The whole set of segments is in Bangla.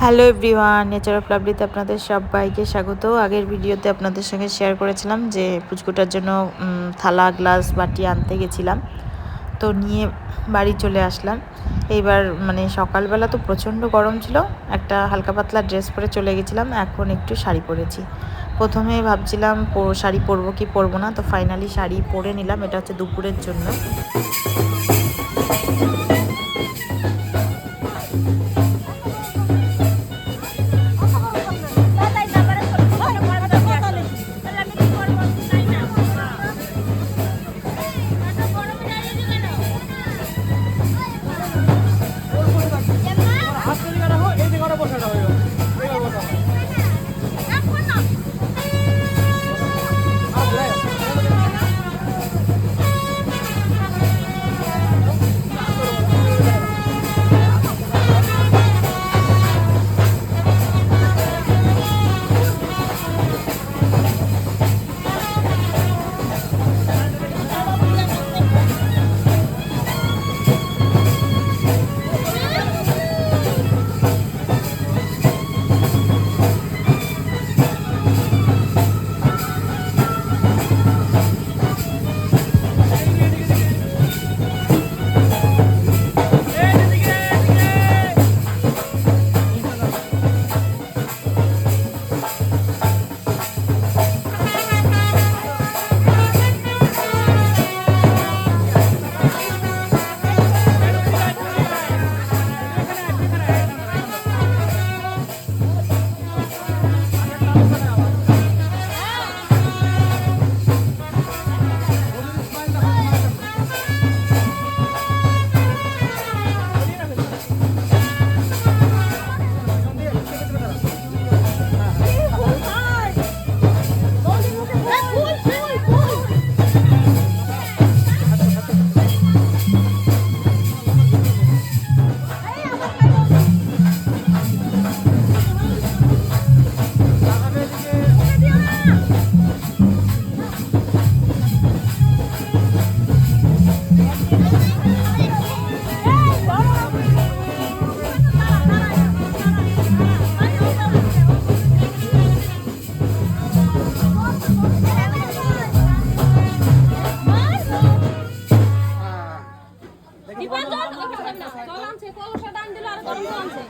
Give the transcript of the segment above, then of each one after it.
হ্যালো এভরিওয়ান নেচার অফ লাভলিতে আপনাদের সবাইকে স্বাগত। আগের ভিডিওতে আপনাদের সঙ্গে শেয়ার করেছিলাম যে পুচকুটার জন্য থালা গ্লাস বাটি আনতে গেছিলাম। তো নিয়ে বাড়ি চলে আসলাম। এইবার মানে সকালবেলা তো প্রচণ্ড গরম ছিল। একটা হালকা পাতলা ড্রেস পরে চলে গেছিলাম। এখন একটু শাড়ি পরেছি। প্রথমে ভাবছিলাম শাড়ি পরবো কি পরবো না, তো ফাইনালি শাড়ি পরে নিলাম, এটা হচ্ছে দুপুরের জন্য। জল আনছে কলসা ডান দিল আর গরম জল আনছে।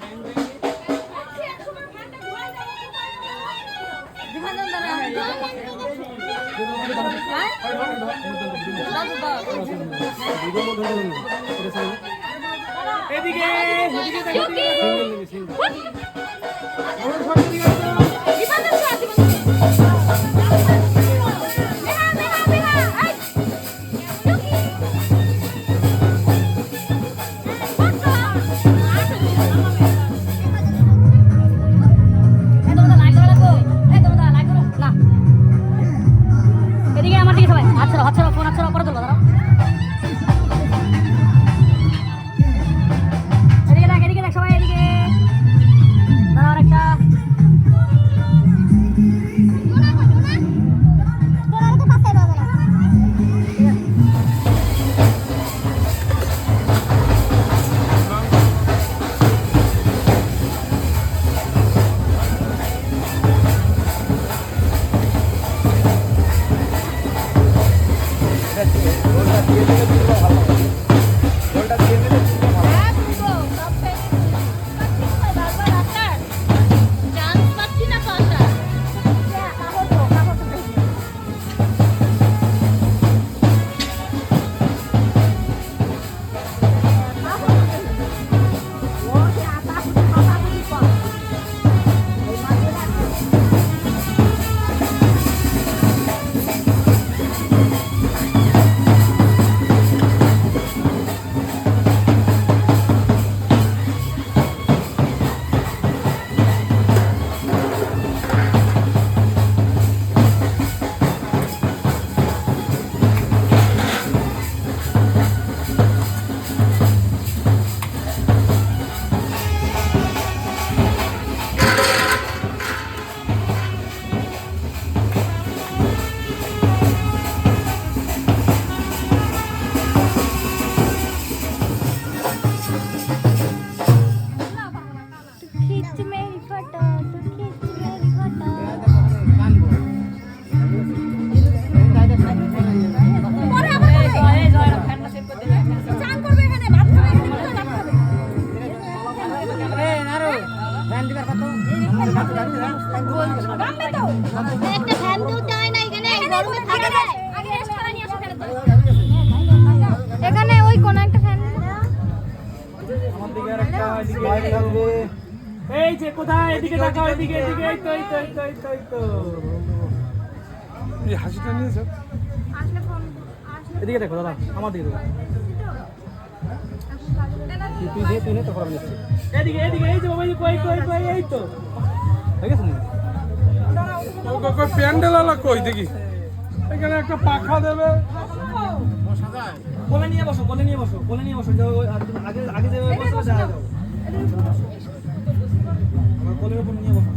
এদিকে এদিকে এখানে ওই কোন একটা ফ্যান এই যে কোথায়? এদিকে তাকাও, এদিকে এদিকে, এই তো এই তো, এই হাসিটা নিয়ে স্যার এদিকে দেখো, দাদা, আমার দিকে দেখো। তুই তুই তুই নে তো খরচ এদিকে এদিকে, এই যে বাবা কই কই কই, এই তো। হয়ে আছে প্যান্ডেল আলা কই দেখি? এখানে একটা পাখা দেবে। কোলে নিয়ে বসো কোলে নিয়ে বসো কোলে নিয়ে বসো আগে আগে যে বসো যা যাও আমার কোলের উপর নিয়ে বসো।